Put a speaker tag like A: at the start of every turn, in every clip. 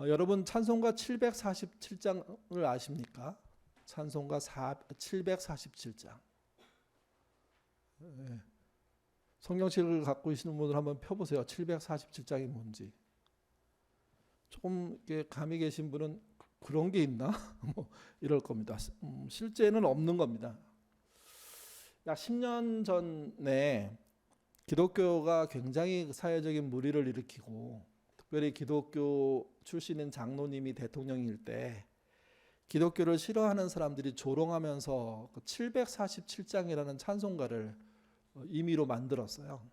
A: 어, 여러분 찬송가 747장을 아십니까? 찬송가 4, 747장. 예. 성경책을 갖고 계시는 분들 한번 펴보세요. 747장이 뭔지. 조금 이렇게 감이 계신 분은 그런 게 있나? 뭐 이럴 겁니다. 음, 실제는 없는 겁니다. 약 10년 전에 기독교가 굉장히 사회적인 무리를 일으키고 특별히 기독교 출신인 장로님이 대통령일 때 기독교를 싫어하는 사람들이 조롱하면서 그 747장이라는 찬송가를 어, 임의로 만들었어요.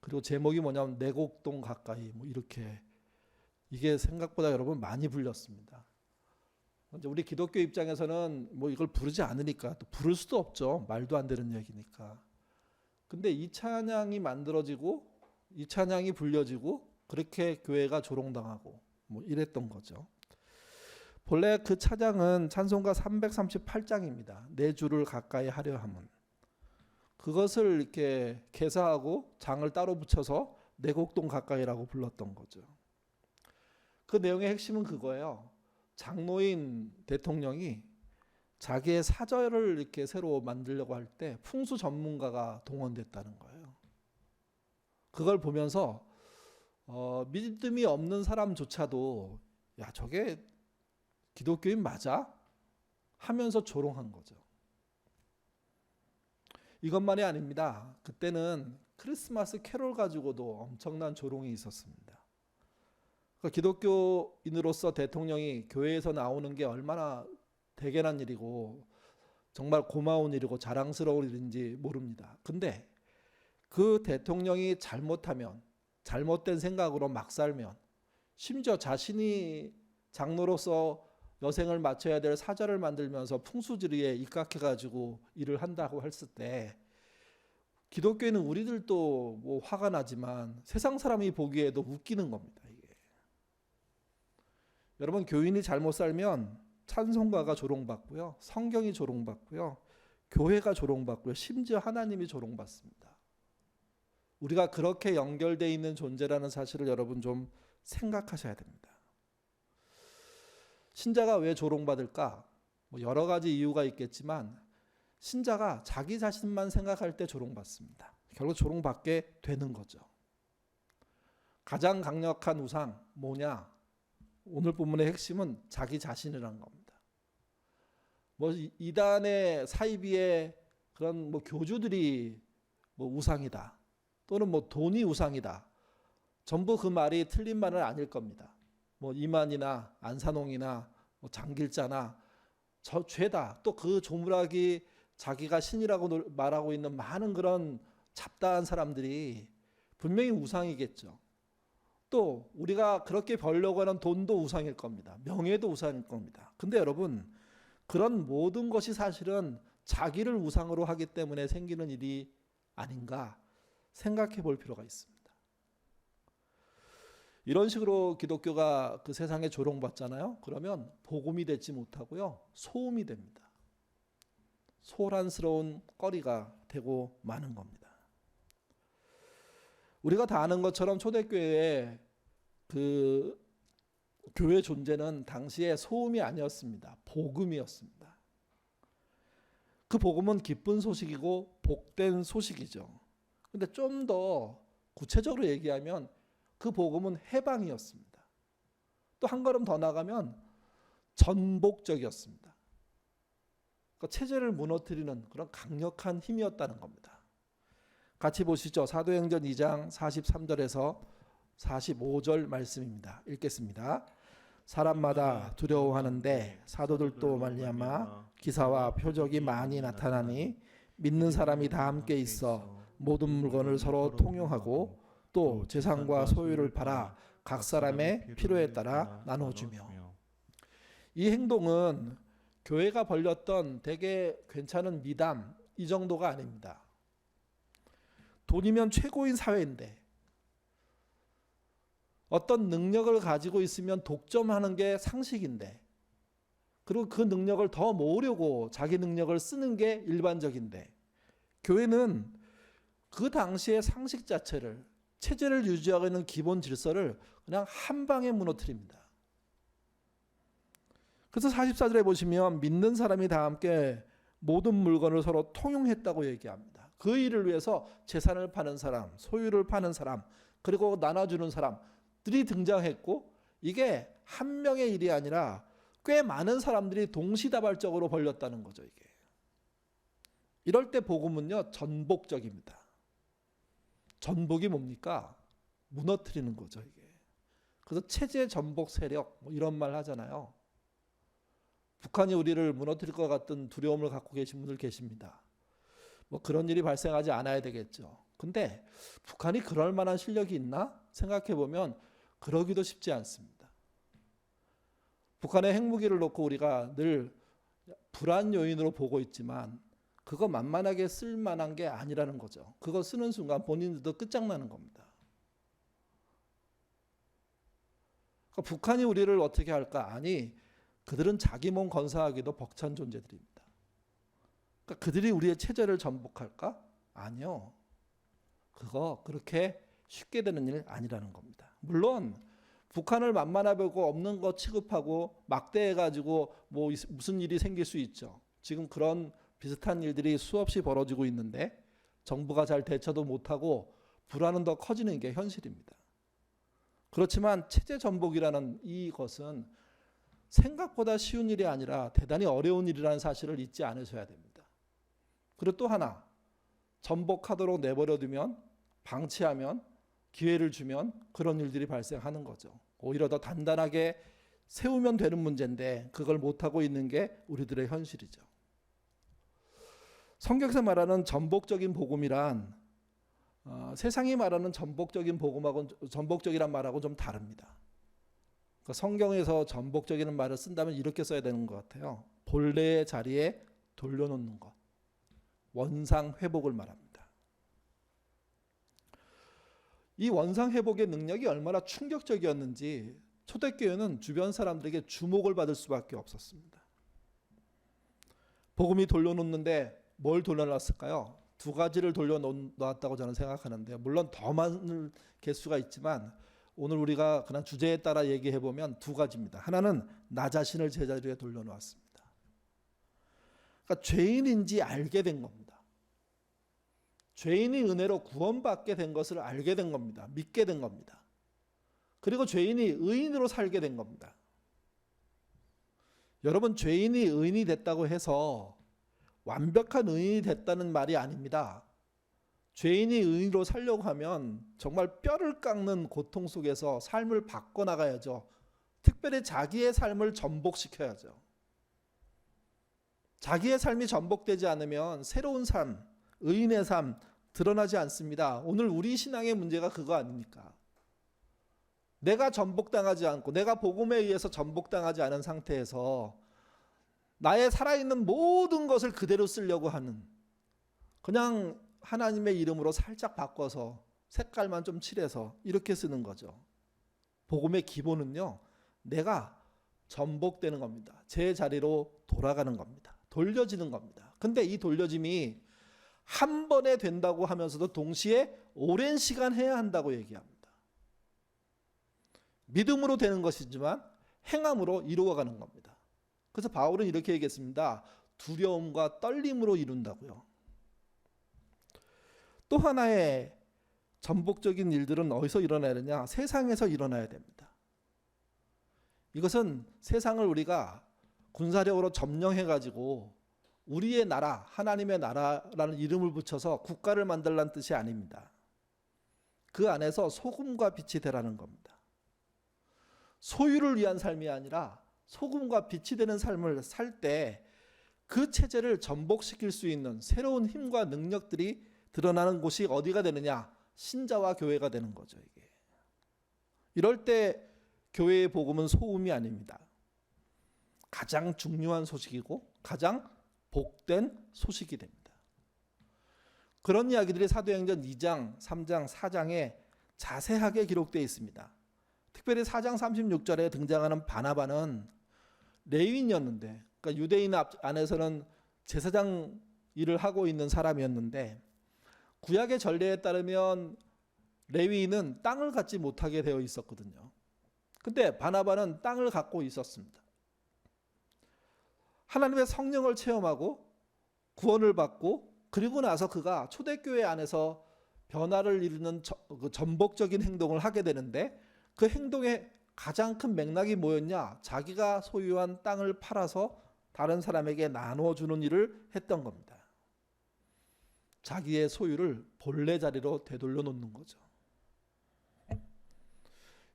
A: 그리고 제목이 뭐냐면 내곡동 가까이 뭐 이렇게 이게 생각보다 여러분 많이 불렸습니다. 우리 기독교 입장에서는 뭐 이걸 부르지 않으니까 또 부를 수도 없죠. 말도 안 되는 얘기니까. 근데 이 찬양이 만들어지고 이 찬양이 불려지고 그렇게 교회가 조롱당하고 뭐 이랬던 거죠. 본래 그 찬양은 찬송가 338장입니다. 내 주를 가까이 하려 함은 그것을 이렇게 개사하고 장을 따로 붙여서 내곡동 가까이라고 불렀던 거죠. 그 내용의 핵심은 그거예요. 장로인 대통령이 자기의 사절을 이렇게 새로 만들려고 할 때 풍수 전문가가 동원됐다는 거예요. 그걸 보면서 어, 믿음이 없는 사람조차도 야 저게 기독교인 맞아? 하면서 조롱한 거죠. 이것만이 아닙니다. 그때는 크리스마스 캐롤 가지고도 엄청난 조롱이 있었습니다. 그러니까 기독교인으로서 대통령이 교회에서 나오는 게 얼마나 대견한 일이고 정말 고마운 일이고 자랑스러운 일인지 모릅니다. 근데 그 대통령이 잘못하면 잘못된 생각으로 막 살면 심지어 자신이 장로로서 여생을 마쳐야 될 사자를 만들면서 풍수지리에 입각해 가지고 일을 한다고 했을 때 기독교인은 우리들도 뭐 화가 나지만 세상 사람이 보기에도 웃기는 겁니다. 이게. 여러분 교인이 잘못 살면 찬송가가 조롱받고요. 성경이 조롱받고요. 교회가 조롱받고요. 심지어 하나님이 조롱받습니다. 우리가 그렇게 연결되어 있는 존재라는 사실을 여러분 좀 생각하셔야 됩니다. 신자가 왜 조롱받을까? 뭐 여러 가지 이유가 있겠지만 신자가 자기 자신만 생각할 때 조롱받습니다. 결국 조롱받게 되는 거죠. 가장 강력한 우상 뭐냐? 오늘 본문의 핵심은 자기 자신이라는 겁니다. 뭐 이단의 사이비의 그런 뭐 교주들이 뭐 우상이다. 또는 뭐 돈이 우상이다. 전부 그 말이 틀린 말은 아닐 겁니다. 뭐 이만이나 안산홍이나 뭐 장길자나 저 죄다. 또 그 조물학이 자기가 신이라고 말하고 있는 많은 그런 잡다한 사람들이 분명히 우상이겠죠. 또 우리가 그렇게 벌려고 하는 돈도 우상일 겁니다. 명예도 우상일 겁니다. 근데 여러분 그런 모든 것이 사실은 자기를 우상으로 하기 때문에 생기는 일이 아닌가 생각해 볼 필요가 있습니다. 이런 식으로 기독교가 그 세상에 조롱받잖아요. 그러면 복음이 되지 못하고요. 소음이 됩니다. 소란스러운 거리가 되고 마는 겁니다. 우리가 다 아는 것처럼 초대교회의 그 교회 존재는 당시에 소음이 아니었습니다. 복음이었습니다. 그 복음은 기쁜 소식이고 복된 소식이죠. 근데 좀 더 구체적으로 얘기하면 그 복음은 해방이었습니다. 또 한 걸음 더 나가면 전복적이었습니다. 그러니까 체제를 무너뜨리는 그런 강력한 힘이었다는 겁니다. 같이 보시죠. 사도행전 2장 43절에서 45절 말씀입니다. 읽겠습니다. 사람마다 두려워하는데 사도들도 말미암아 기사와 표적이 많이 나타나니 믿는 사람이 다 함께 있어 모든 물건을 서로 통용하고 또 재산과 소유를 팔아 각 사람의 필요에 따라 나눠주며 이 행동은 교회가 벌렸던 되게 괜찮은 미담 이 정도가 아닙니다. 돈이면 최고인 사회인데 어떤 능력을 가지고 있으면 독점하는 게 상식인데 그리고 그 능력을 더 모으려고 자기 능력을 쓰는 게 일반적인데 교회는 그 당시의 상식 자체를 체제를 유지하고 있는 기본 질서를 그냥 한 방에 무너뜨립니다. 그래서 44절에 보시면 믿는 사람이 다 함께 모든 물건을 서로 통용했다고 얘기합니다. 그 일을 위해서 재산을 파는 사람, 소유를 파는 사람, 그리고 나눠주는 사람들이 등장했고 이게 한 명의 일이 아니라 꽤 많은 사람들이 동시다발적으로 벌렸다는 거죠, 이게. 이럴 때 복음은요, 전복적입니다. 전복이 뭡니까? 무너뜨리는 거죠, 이게. 그래서 체제 전복 세력 뭐 이런 말 하잖아요. 북한이 우리를 무너뜨릴 것 같은 두려움을 갖고 계신 분들 계십니다. 뭐 그런 일이 발생하지 않아야 되겠죠. 근데 북한이 그럴 만한 실력이 있나 생각해 보면 그러기도 쉽지 않습니다. 북한의 핵무기를 놓고 우리가 늘 불안 요인으로 보고 있지만 그거 만만하게 쓸 만한 게 아니라는 거죠. 그거 쓰는 순간 본인들도 끝장나는 겁니다. 그러니까 북한이 우리를 어떻게 할까? 아니, 그들은 자기 몸 건사하기도 벅찬 존재들입니다. 그러니까 그들이 우리의 체제를 전복할까? 아니요. 그거 그렇게 쉽게 되는 일 아니라는 겁니다. 물론 북한을 만만하고 없는 거 취급하고 막대해 가지고 뭐 있- 무슨 일이 생길 수 있죠. 지금 그런 비슷한 일들이 수없이 벌어지고 있는데 정부가 잘 대처도 못하고 불안은 더 커지는 게 현실입니다. 그렇지만 체제 전복이라는 이것은 생각보다 쉬운 일이 아니라 대단히 어려운 일이라는 사실을 잊지 않으셔야 됩니다. 그리고 또 하나 전복하도록 내버려두면 방치하면 기회를 주면 그런 일들이 발생하는 거죠. 오히려 더 단단하게 세우면 되는 문제인데 그걸 못하고 있는 게 우리들의 현실이죠. 성경에서 말하는 전복적인 복음이란 어, 세상이 말하는 전복적인 복음하고 전복적이란 말하고 좀 다릅니다. 그러니까 성경에서 전복적인 말을 쓴다면 이렇게 써야 되는 것 같아요. 본래의 자리에 돌려놓는 것, 원상 회복을 말합니다. 이 원상 회복의 능력이 얼마나 충격적이었는지 초대교회는 주변 사람들에게 주목을 받을 수밖에 없었습니다. 복음이 돌려놓는데 뭘 돌려놨을까요? 두 가지를 돌려놓았다고 저는 생각하는데 물론 더 많은 개수가 있지만 오늘 우리가 그냥 주제에 따라 얘기해 보면 두 가지입니다. 하나는 나 자신을 제자리에 돌려놓았습니다. 그러니까 죄인인지 알게 된 겁니다. 죄인이 은혜로 구원받게 된 것을 알게 된 겁니다. 믿게 된 겁니다. 그리고 죄인이 의인으로 살게 된 겁니다. 여러분 죄인이 의인이 됐다고 해서 완벽한 의인이 됐다는 말이 아닙니다. 죄인이 의인으로 살려고 하면 정말 뼈를 깎는 고통 속에서 삶을 바꿔 나가야죠. 특별히 자기의 삶을 전복시켜야죠. 자기의 삶이 전복되지 않으면 새로운 삶, 의인의 삶 드러나지 않습니다. 오늘 우리 신앙의 문제가 그거 아닙니까? 내가 전복당하지 않고 내가 복음에 의해서 전복당하지 않은 상태에서 나의 살아있는 모든 것을 그대로 쓰려고 하는 그냥 하나님의 이름으로 살짝 바꿔서 색깔만 좀 칠해서 이렇게 쓰는 거죠. 복음의 기본은요. 내가 전복되는 겁니다. 제 자리로 돌아가는 겁니다. 돌려지는 겁니다. 근데 이 돌려짐이 한 번에 된다고 하면서도 동시에 오랜 시간 해야 한다고 얘기합니다. 믿음으로 되는 것이지만 행함으로 이루어가는 겁니다. 그래서 바울은 이렇게 얘기했습니다. 두려움과 떨림으로 이룬다고요. 또 하나의 전복적인 일들은 어디서 일어나야 되냐? 세상에서 일어나야 됩니다. 이것은 세상을 우리가 군사력으로 점령해 가지고 우리의 나라, 하나님의 나라라는 이름을 붙여서 국가를 만들라는 뜻이 아닙니다. 그 안에서 소금과 빛이 되라는 겁니다. 소유를 위한 삶이 아니라 소금과 빛이 되는 삶을 살 때 그 체제를 전복시킬 수 있는 새로운 힘과 능력들이 드러나는 곳이 어디가 되느냐? 신자와 교회가 되는 거죠, 이게. 이럴 때 교회의 복음은 소음이 아닙니다. 가장 중요한 소식이고 가장 복된 소식이 됩니다. 그런 이야기들이 사도행전 2장, 3장, 4장에 자세하게 기록되어 있습니다. 특별히 4장 36절에 등장하는 바나바는 레위인이었는데 그러니까 유대인 안에서는 제사장 일을 하고 있는 사람이었는데 구약의 전례에 따르면 레위인은 땅을 갖지 못하게 되어 있었거든요. 근데 바나바는 땅을 갖고 있었습니다. 하나님의 성령을 체험하고 구원을 받고 그리고 나서 그가 초대교회 안에서 변화를 이루는 저- 그 전복적인 행동을 하게 되는데 그 행동의 가장 큰 맥락이 뭐였냐? 자기가 소유한 땅을 팔아서 다른 사람에게 나눠주는 일을 했던 겁니다. 자기의 소유를 본래 자리로 되돌려 놓는 거죠.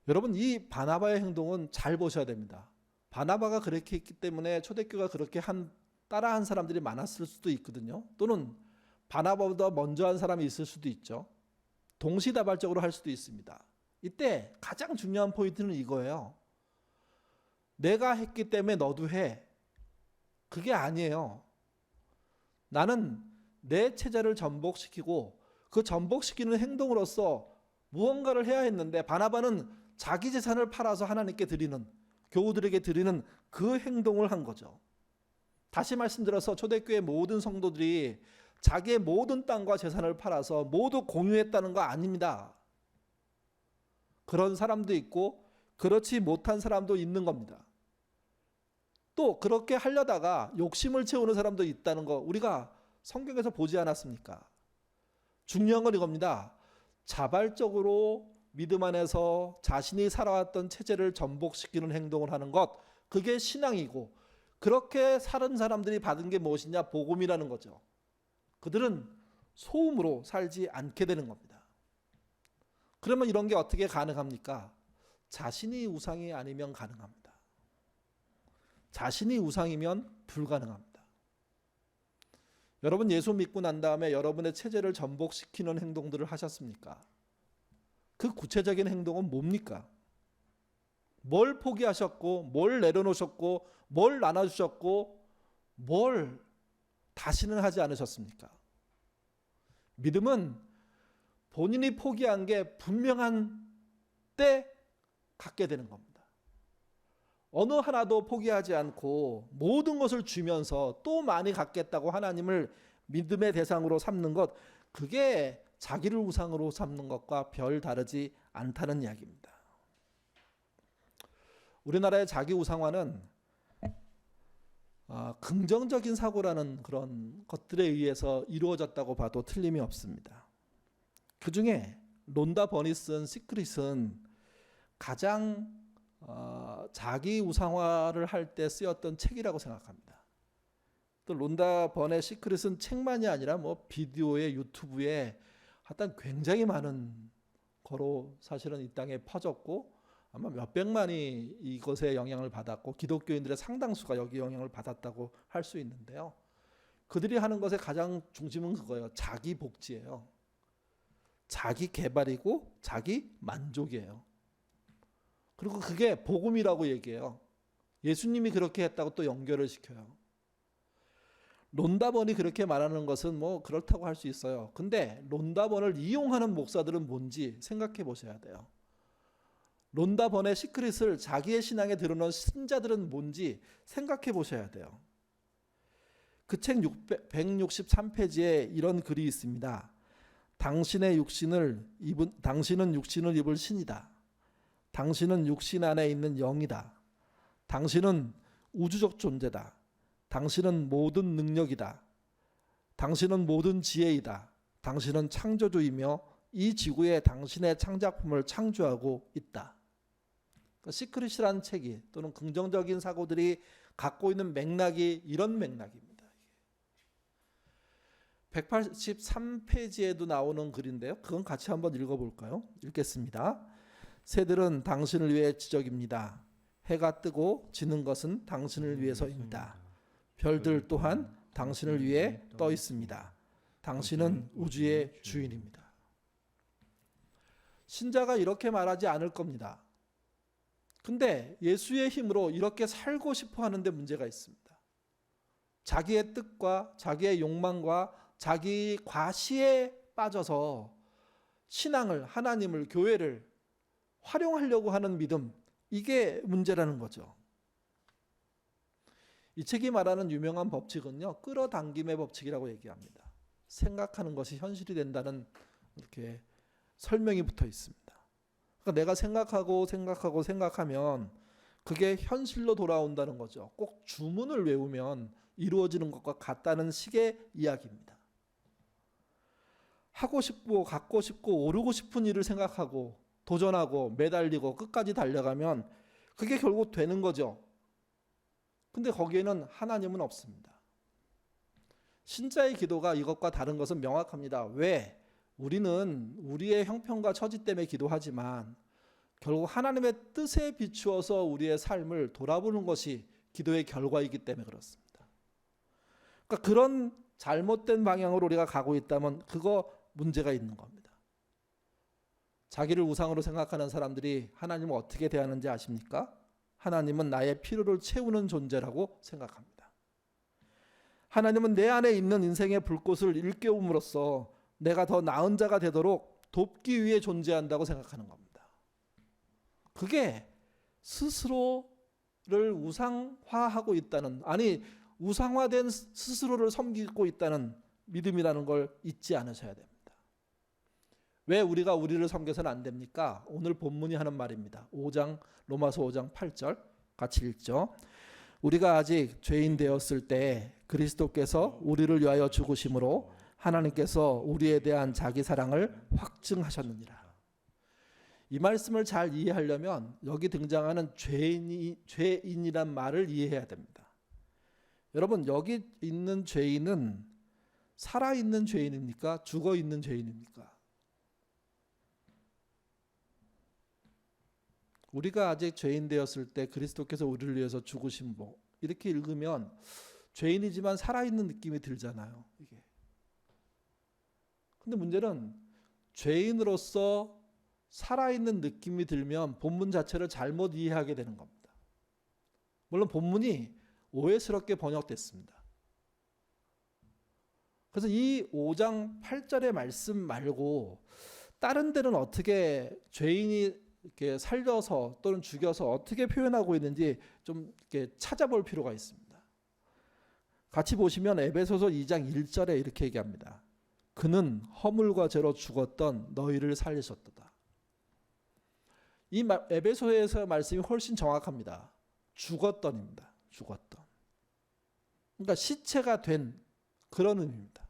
A: 여러분 이 바나바의 행동은 잘 보셔야 됩니다. 바나바가 그렇게 했기 때문에 초대교가 그렇게 한 따라한 사람들이 많았을 수도 있거든요. 또는 바나바보다 먼저 한 사람이 있을 수도 있죠. 동시다발적으로 할 수도 있습니다. 이때 가장 중요한 포인트는 이거예요. 내가 했기 때문에 너도 해. 그게 아니에요. 나는 내 체제를 전복시키고 그 전복시키는 행동으로서 무언가를 해야 했는데 바나바는 자기 재산을 팔아서 하나님께 드리는 교우들에게 드리는 그 행동을 한 거죠. 다시 말씀드려서 초대교회 모든 성도들이 자기의 모든 땅과 재산을 팔아서 모두 공유했다는 거 아닙니다. 그런 사람도 있고 그렇지 못한 사람도 있는 겁니다. 또 그렇게 하려다가 욕심을 채우는 사람도 있다는 거 우리가 성경에서 보지 않았습니까? 중요한 건 이겁니다. 자발적으로 믿음 안에서 자신이 살아왔던 체제를 전복시키는 행동을 하는 것 그게 신앙이고 그렇게 사는 사람들이 받은 게 무엇이냐 복음이라는 거죠. 그들은 소음으로 살지 않게 되는 겁니다. 그러면 이런 게 어떻게 가능합니까? 자신이 우상이 아니면 가능합니다. 자신이 우상이면 불가능합니다. 여러분 예수 믿고 난 다음에 여러분의 체제를 전복시키는 행동들을 하셨습니까? 그 구체적인 행동은 뭡니까? 뭘 포기하셨고, 뭘 내려놓으셨고, 뭘 나눠주셨고, 뭘 다시는 하지 않으셨습니까? 믿음은 본인이 포기한 게 분명한 때 갖게 되는 겁니다. 어느 하나도 포기하지 않고 모든 것을 주면서 또 많이 갖겠다고 하나님을 믿음의 대상으로 삼는 것, 그게 자기를 우상으로 삼는 것과 별 다르지 않다는 이야기입니다. 우리나라의 자기 우상화는 아, 긍정적인 사고라는 그런 것들에 의해서 이루어졌다고 봐도 틀림이 없습니다. 그 중에 론다 버니 쓴 시크릿은 가장 어, 자기 우상화를 할 때 쓰였던 책이라고 생각합니다. 또 론다 번의 시크릿은 책만이 아니라 뭐 비디오에 유튜브에 하여튼 굉장히 많은 거로 사실은 이 땅에 퍼졌고 아마 몇백만이 이것에 영향을 받았고 기독교인들의 상당수가 여기 영향을 받았다고 할 수 있는데요. 그들이 하는 것의 가장 중심은 그거예요. 자기 복지예요. 자기 개발이고 자기 만족이에요. 그리고 그게 복음이라고 얘기해요. 예수님이 그렇게 했다고 또 연결을 시켜요. 론다번이 그렇게 말하는 것은 뭐 그렇다고 할 수 있어요. 근데 론다번을 이용하는 목사들은 뭔지 생각해 보셔야 돼요. 론다번의 시크릿을 자기의 신앙에 드러놓은 신자들은 뭔지 생각해 보셔야 돼요. 그 책 163페이지에 이런 글이 있습니다. 당신의 육신을 입은 당신은 육신을 입을 신이다. 당신은 육신 안에 있는 영이다. 당신은 우주적 존재다. 당신은 모든 능력이다. 당신은 모든 지혜이다. 당신은 창조주이며 이 지구에 당신의 창작품을 창조하고 있다. 그 시크릿이라는 책이 또는 긍정적인 사고들이 갖고 있는 맥락이 이런 맥락입니다. 183페이지에도 나오는 글인데요. 그건 같이 한번 읽어볼까요? 읽겠습니다. 새들은 당신을 위해 지적입니다. 해가 뜨고 지는 것은 당신을 위해서입니다. 별들 또한 당신을 위해 떠 있습니다. 당신은 우주의 주인입니다. 신자가 이렇게 말하지 않을 겁니다. 근데 예수의 힘으로 이렇게 살고 싶어 하는데 문제가 있습니다. 자기의 뜻과 자기의 욕망과 자기 과시에 빠져서 신앙을, 하나님을, 교회를 활용하려고 하는 믿음, 이게 문제라는 거죠. 이 책이 말하는 유명한 법칙은요, 끌어당김의 법칙이라고 얘기합니다. 생각하는 것이 현실이 된다는 이렇게 설명이 붙어 있습니다. 그러니까 내가 생각하고 생각하고 생각하면 그게 현실로 돌아온다는 거죠. 꼭 주문을 외우면 이루어지는 것과 같다는 식의 이야기입니다. 하고 싶고 갖고 싶고 오르고 싶은 일을 생각하고 도전하고 매달리고 끝까지 달려가면 그게 결국 되는 거죠. 근데 거기에는 하나님은 없습니다. 신자의 기도가 이것과 다른 것은 명확합니다. 왜? 우리는 우리의 형편과 처지 때문에 기도하지만 결국 하나님의 뜻에 비추어서 우리의 삶을 돌아보는 것이 기도의 결과이기 때문에 그렇습니다. 그러니까 그런 잘못된 방향으로 우리가 가고 있다면 그거 문제가 있는 겁니다. 자기를 우상으로 생각하는 사람들이 하나님을 어떻게 대하는지 아십니까? 하나님은 나의 필요를 채우는 존재라고 생각합니다. 하나님은 내 안에 있는 인생의 불꽃을 일깨움으로써 내가 더 나은 자가 되도록 돕기 위해 존재한다고 생각하는 겁니다. 그게 스스로를 우상화하고 있다는 아니 우상화된 스스로를 섬기고 있다는 믿음이라는 걸 잊지 않으셔야 됩니다. 왜 우리가 우리를 섬겨서는 안 됩니까? 오늘 본문이 하는 말입니다. 5장 로마서 5장 8절 같이 읽죠. 우리가 아직 죄인 되었을 때 그리스도께서 우리를 위하여 죽으심으로 하나님께서 우리에 대한 자기 사랑을 확증하셨느니라. 이 말씀을 잘 이해하려면 여기 등장하는 죄인이 죄인이란 말을 이해해야 됩니다. 여러분 여기 있는 죄인은 살아 있는 죄인입니까? 죽어 있는 죄인입니까? 우리가 아직 죄인 되었을 때 그리스도께서 우리를 위해서 죽으신 뭐 이렇게 읽으면 죄인이지만 살아있는 느낌이 들잖아요. 이게. 근데 문제는 죄인으로서 살아있는 느낌이 들면 본문 자체를 잘못 이해하게 되는 겁니다. 물론 본문이 오해스럽게 번역됐습니다. 그래서 이 5장 8절의 말씀 말고 다른 데는 어떻게 죄인이 이렇게 살려서 또는 죽여서 어떻게 표현하고 있는지 좀 이렇게 찾아볼 필요가 있습니다. 같이 보시면 에베소서 2장 1절에 이렇게 얘기합니다. 그는 허물과 죄로 죽었던 너희를 살리셨도다. 이 에베소에서 말씀이 훨씬 정확합니다. 죽었던입니다. 죽었던. 그러니까 시체가 된 그런 의미입니다.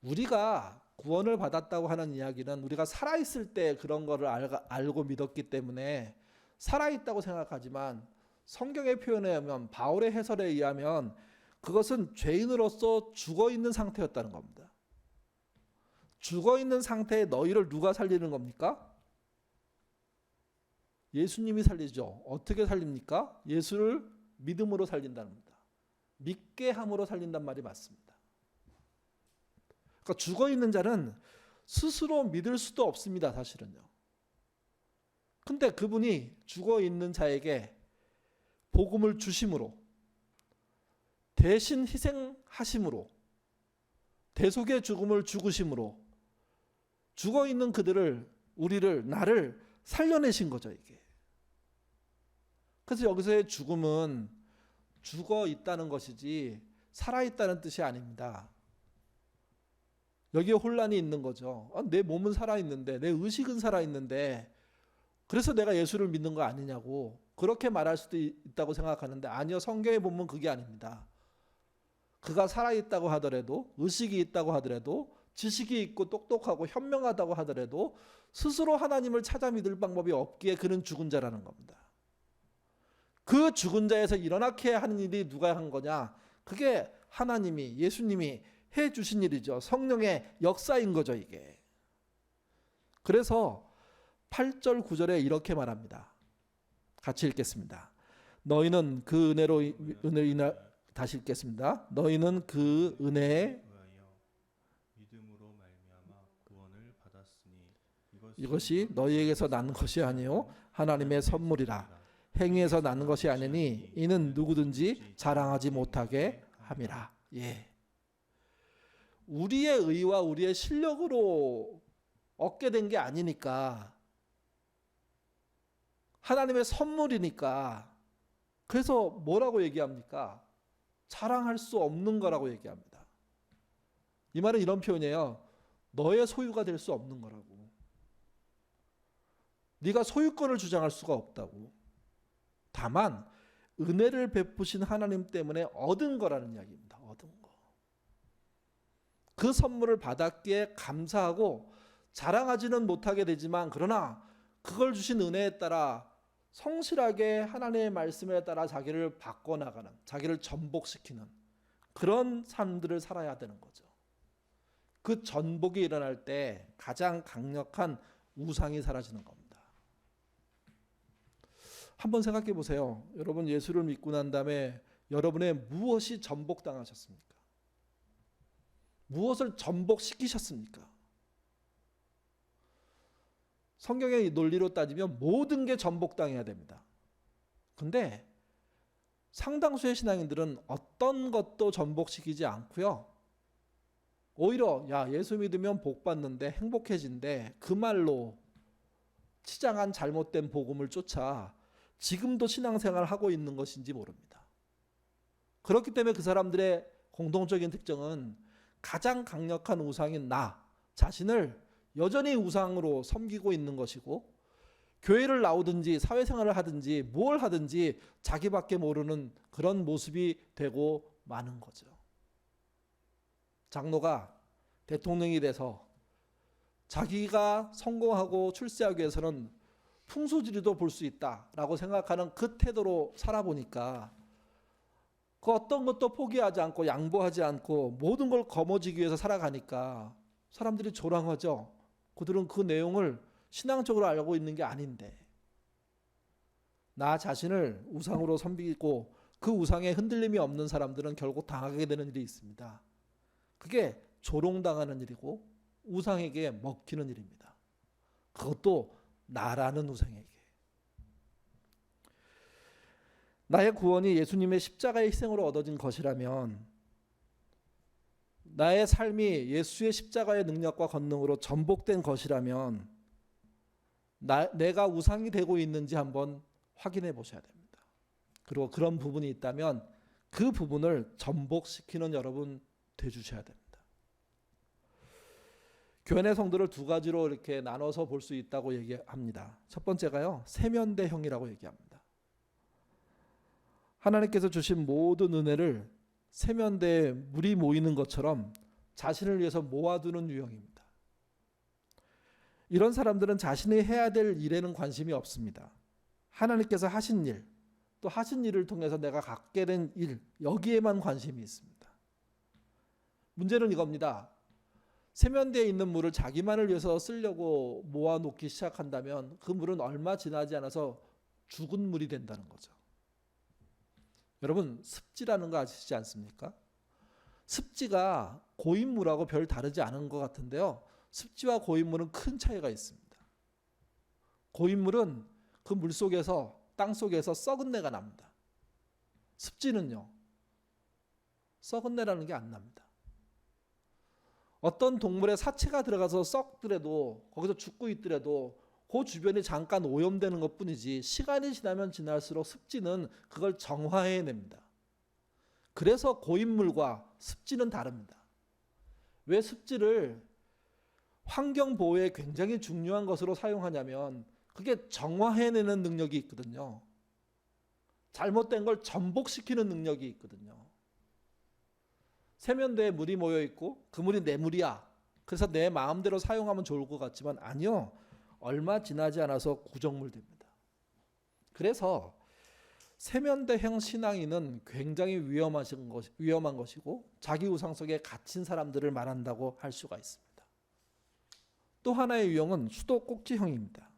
A: 우리가 구원을 받았다고 하는 이야기는 우리가 살아있을 때 그런 거를 알고 믿었기 때문에 살아있다고 생각하지만 성경의 표현에 의하면 바울의 해설에 의하면 그것은 죄인으로서 죽어 있는 상태였다는 겁니다. 죽어 있는 상태에 너희를 누가 살리는 겁니까? 예수님이 살리죠. 어떻게 살립니까? 예수를 믿음으로 살린다는 겁니다. 믿게 함으로 살린단 말이 맞습니다. 그러니까 죽어 있는 자는 스스로 믿을 수도 없습니다, 사실은요. 근데 그분이 죽어 있는 자에게 복음을 주심으로 대신 희생하심으로 대속의 죽음을 죽으심으로 죽어 있는 그들을 우리를 나를 살려내신 거죠, 이게. 그래서 여기서의 죽음은 죽어 있다는 것이지 살아 있다는 뜻이 아닙니다. 여기에 혼란이 있는 거죠. 아, 내 몸은 살아 있는데 내 의식은 살아 있는데 그래서 내가 예수를 믿는 거 아니냐고 그렇게 말할 수도 있다고 생각하는데 아니요 성경에 보면 그게 아닙니다. 그가 살아 있다고 하더라도 의식이 있다고 하더라도 지식이 있고 똑똑하고 현명하다고 하더라도 스스로 하나님을 찾아 믿을 방법이 없기에 그는 죽은 자라는 겁니다. 그 죽은 자에서 일어나게 하는 일이 누가 한 거냐? 그게 하나님이 예수님이 해 주신 일이죠. 성령의 역사인 거죠, 이게. 그래서 8절 9절에 이렇게 말합니다. 같이 읽겠습니다. 너희는 그 은혜로 은혜로 인하 다시 읽겠습니다. 너희는 그 은혜에 이것이 너희에게서 난 것이 아니요 하나님의 선물이라 행위에서 나는 것이 아니니 이는 누구든지 자랑하지 못하게 함이라. 예. 우리의 의와 우리의 실력으로 얻게 된 게 아니니까 하나님의 선물이니까 그래서 뭐라고 얘기합니까? 자랑할 수 없는 거라고 얘기합니다. 이 말은 이런 표현이에요. 너의 소유가 될 수 없는 거라고. 네가 소유권을 주장할 수가 없다고. 다만 은혜를 베푸신 하나님 때문에 얻은 거라는 이야기입니다. 그 선물을 받았기에 감사하고 자랑하지는 못하게 되지만 그러나 그걸 주신 은혜에 따라 성실하게 하나님의 말씀에 따라 자기를 바꿔 나가는 자기를 전복시키는 그런 삶들을 살아야 되는 거죠. 그 전복이 일어날 때 가장 강력한 우상이 사라지는 겁니다. 한번 생각해 보세요. 여러분 예수를 믿고 난 다음에 여러분의 무엇이 전복당하셨습니까? 무엇을 전복시키셨습니까? 성경의 논리로 따지면 모든 게 전복당해야 됩니다. 근데 상당수의 신앙인들은 어떤 것도 전복시키지 않고요. 오히려 야 예수 믿으면 복 받는데 행복해진대 그 말로 치장한 잘못된 복음을 쫓아 지금도 신앙생활을 하고 있는 것인지 모릅니다. 그렇기 때문에 그 사람들의 공동적인 특징은 가장 강력한 우상인 나 자신을 여전히 우상으로 섬기고 있는 것이고 교회를 나오든지 사회생활을 하든지 뭘 하든지 자기밖에 모르는 그런 모습이 되고 마는 거죠. 장로가 대통령이 돼서 자기가 성공하고 출세하기 위해서는 풍수지리도 볼 수 있다라고 생각하는 그 태도로 살아보니까 그 어떤 것도 포기하지 않고 양보하지 않고 모든 걸 거머쥐기 위해서 살아가니까 사람들이 조랑하죠. 그들은 그 내용을 신앙적으로 알고 있는 게 아닌데 나 자신을 우상으로 섬기고 그 우상에 흔들림이 없는 사람들은 결국 당하게 되는 일이 있습니다. 그게 조롱당하는 일이고 우상에게 먹히는 일입니다. 그것도 나라는 우상에게. 나의 구원이 예수님의 십자가의 희생으로 얻어진 것이라면 나의 삶이 예수의 십자가의 능력과 권능으로 전복된 것이라면 나, 내가 우상이 되고 있는지 한번 확인해 보셔야 됩니다. 그리고 그런 부분이 있다면 그 부분을 전복시키는 여러분 돼 주셔야 됩니다. 교회 내 성도를 두 가지로 이렇게 나눠서 볼 수 있다고 얘기합니다. 첫 번째가요. 세면대형이라고 얘기합니다. 하나님께서 주신 모든 은혜를 세면대에 물이 모이는 것처럼 자신을 위해서 모아두는 유형입니다. 이런 사람들은 자신이 해야 될 일에는 관심이 없습니다. 하나님께서 하신 일, 또 하신 일을 통해서 내가 갖게 된 일, 여기에만 관심이 있습니다. 문제는 이겁니다. 세면대에 있는 물을 자기만을 위해서 쓰려고 모아놓기 시작한다면 그 물은 얼마 지나지 않아서 죽은 물이 된다는 거죠. 여러분 습지라는 거 아시지 않습니까? 습지가 고인물하고 별 다르지 않은 것 같은데요. 습지와 고인물은 큰 차이가 있습니다. 고인물은 그 물 속에서 땅 속에서 썩은 내가 납니다. 습지는요. 썩은 내라는 게 안 납니다. 어떤 동물의 사체가 들어가서 썩더라도 거기서 죽고 있더라도 그 주변이 잠깐 오염되는 것 뿐이지 시간이 지나면 지날수록 습지는 그걸 정화해냅니다. 그래서 고인물과 습지는 다릅니다. 왜 습지를 환경 보호에 굉장히 중요한 것으로 사용하냐면 그게 정화해내는 능력이 있거든요. 잘못된 걸 전복시키는 능력이 있거든요. 세면대에 물이 모여 있고 그 물이 내 물이야. 그래서 내 마음대로 사용하면 좋을 것 같지만 아니요. 얼마 지나지 않아서 구정물 됩니다. 그래서 세면대형 신앙인은 굉장히 위험하신 것, 위험한 것이고 자기 우상 속에 갇힌 사람들을 말한다고 할 수가 있습니다. 또 하나의 유형은 수도 꼭지형입니다.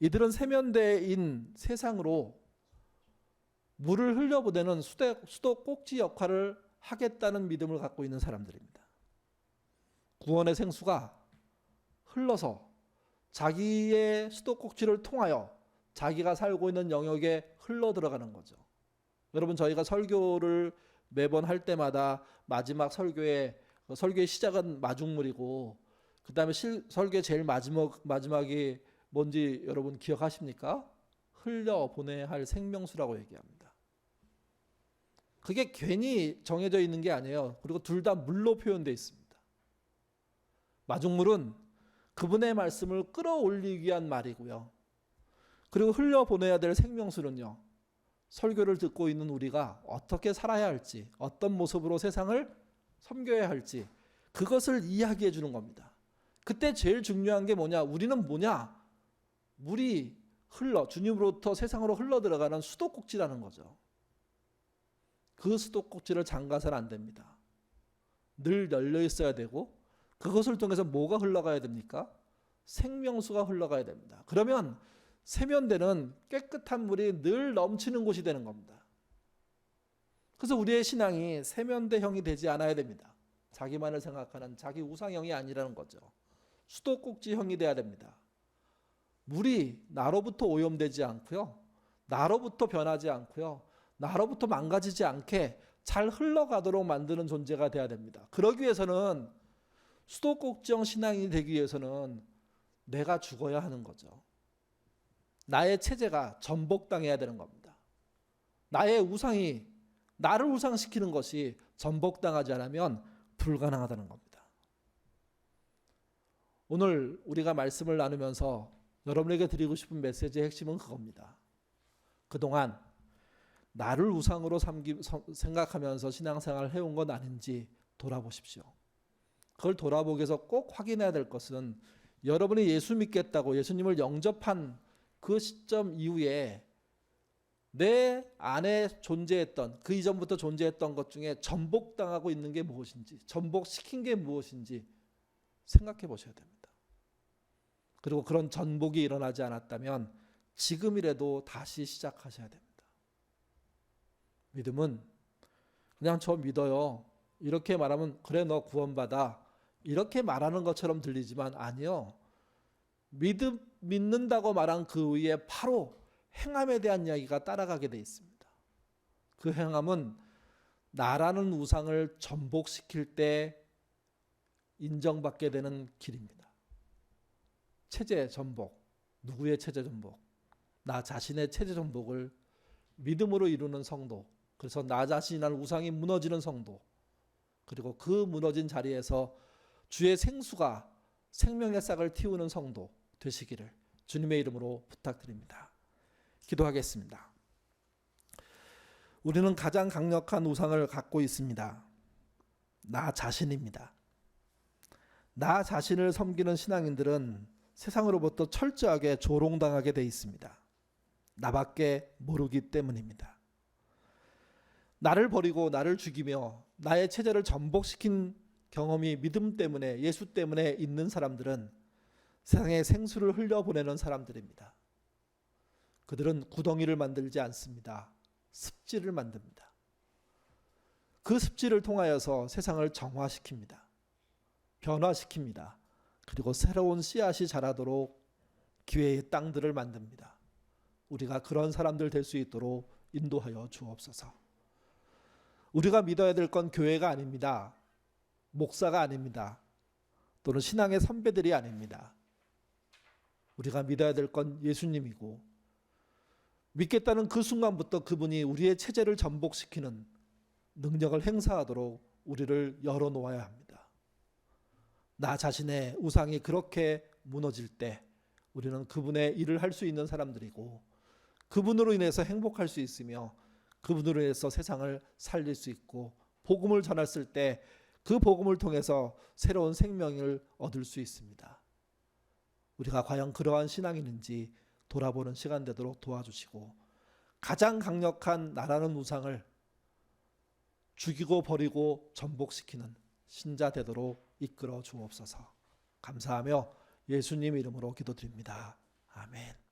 A: 이들은 세면대인 세상으로 물을 흘려보내는 수도꼭지 역할을 하겠다는 믿음을 갖고 있는 사람들입니다. 구원의 생수가 흘러서 자기의 수도꼭지를 통하여 자기가 살고 있는 영역에 흘러 들어가는 거죠. 여러분 저희가 설교를 매번 할 때마다 마지막 설교에 설교의 시작은 마중물이고 그 다음에 설교의 제일 마지막 마지막이 뭔지 여러분 기억하십니까? 흘려 보내야 할 생명수라고 얘기합니다. 그게 괜히 정해져 있는 게 아니에요. 그리고 둘 다 물로 표현되어 있습니다. 마중물은 그분의 말씀을 끌어올리기 위한 말이고요. 그리고 흘려보내야 될 생명수는요. 설교를 듣고 있는 우리가 어떻게 살아야 할지, 어떤 모습으로 세상을 섬겨야 할지 그것을 이야기해 주는 겁니다. 그때 제일 중요한 게 뭐냐? 우리는 뭐냐? 물이 흘러 주님으로부터 세상으로 흘러 들어가는 수도꼭지라는 거죠. 그 수도꼭지를 잠가서는 안 됩니다. 늘 열려 있어야 되고 그것을 통해서 뭐가 흘러가야 됩니까? 생명수가 흘러가야 됩니다. 그러면 세면대는 깨끗한 물이 늘 넘치는 곳이 되는 겁니다. 그래서 우리의 신앙이 세면대형이 되지 않아야 됩니다. 자기만을 생각하는 자기 우상형이 아니라는 거죠. 수도꼭지형이 돼야 됩니다. 물이 나로부터 오염되지 않고요. 나로부터 변하지 않고요. 나로부터 망가지지 않게 잘 흘러가도록 만드는 존재가 돼야 됩니다. 그러기 위해서는 수도꼭지형 신앙이 되기 위해서는 내가 죽어야 하는 거죠. 나의 체제가 전복당해야 되는 겁니다. 나의 우상이 나를 우상시키는 것이 전복당하지 않으면 불가능하다는 겁니다. 오늘 우리가 말씀을 나누면서 여러분에게 드리고 싶은 메시지의 핵심은 그겁니다. 그동안 나를 우상으로 삼기, 서- 생각하면서 신앙생활을 해온 건 아닌지 돌아보십시오. 그걸 돌아보기 위해서 꼭 확인해야 될 것은 여러분이 예수 믿겠다고 예수님을 영접한 그 시점 이후에 내 안에 존재했던 그 이전부터 존재했던 것 중에 전복당하고 있는 게 무엇인지 전복시킨 게 무엇인지 생각해 보셔야 됩니다. 그리고 그런 전복이 일어나지 않았다면 지금이라도 다시 시작하셔야 됩니다. 믿음은 그냥 저 믿어요. 이렇게 말하면 그래 너 구원받아. 이렇게 말하는 것처럼 들리지만 아니요. 믿음 믿는다고 말한 그 위에 바로 행함에 대한 이야기가 따라가게 돼 있습니다. 그 행함은 나라는 우상을 전복시킬 때 인정받게 되는 길입니다. 체제 전복. 누구의 체제 전복? 나 자신의 체제 전복을 믿음으로 이루는 성도. 그래서 나 자신이라는 우상이 무너지는 성도. 그리고 그 무너진 자리에서 주의 생수가 생명의 싹을 틔우는 성도 되시기를 주님의 이름으로 부탁드립니다. 기도하겠습니다. 우리는 가장 강력한 우상을 갖고 있습니다. 나 자신입니다. 나 자신을 섬기는 신앙인들은 세상으로부터 철저하게 조롱당하게 돼 있습니다. 나밖에 모르기 때문입니다. 나를 버리고 나를 죽이며 나의 체제를 전복시킨 경험이 믿음 때문에 예수 때문에 있는 사람들은 세상에 생수를 흘려보내는 사람들입니다. 그들은 구덩이를 만들지 않습니다. 습지를 만듭니다. 그 습지를 통하여서 세상을 정화시킵니다. 변화시킵니다. 그리고 새로운 씨앗이 자라도록 기회의 땅들을 만듭니다. 우리가 그런 사람들 될 수 있도록 인도하여 주옵소서. 우리가 믿어야 될 건 교회가 아닙니다. 목사가 아닙니다. 또는 신앙의 선배들이 아닙니다. 우리가 믿어야 될 건 예수님이고 믿겠다는 그 순간부터 그분이 우리의 체제를 전복시키는 능력을 행사하도록 우리를 열어놓아야 합니다. 나 자신의 우상이 그렇게 무너질 때 우리는 그분의 일을 할 수 있는 사람들이고 그분으로 인해서 행복할 수 있으며 그분으로 인해서 세상을 살릴 수 있고 복음을 전했을 때 그 복음을 통해서 새로운 생명을 얻을 수 있습니다. 우리가 과연 그러한 신앙이는지 돌아보는 시간 되도록 도와주시고 가장 강력한 나라는 우상을 죽이고 버리고 전복시키는 신자 되도록 이끌어 주옵소서. 감사하며 예수님 이름으로 기도드립니다. 아멘.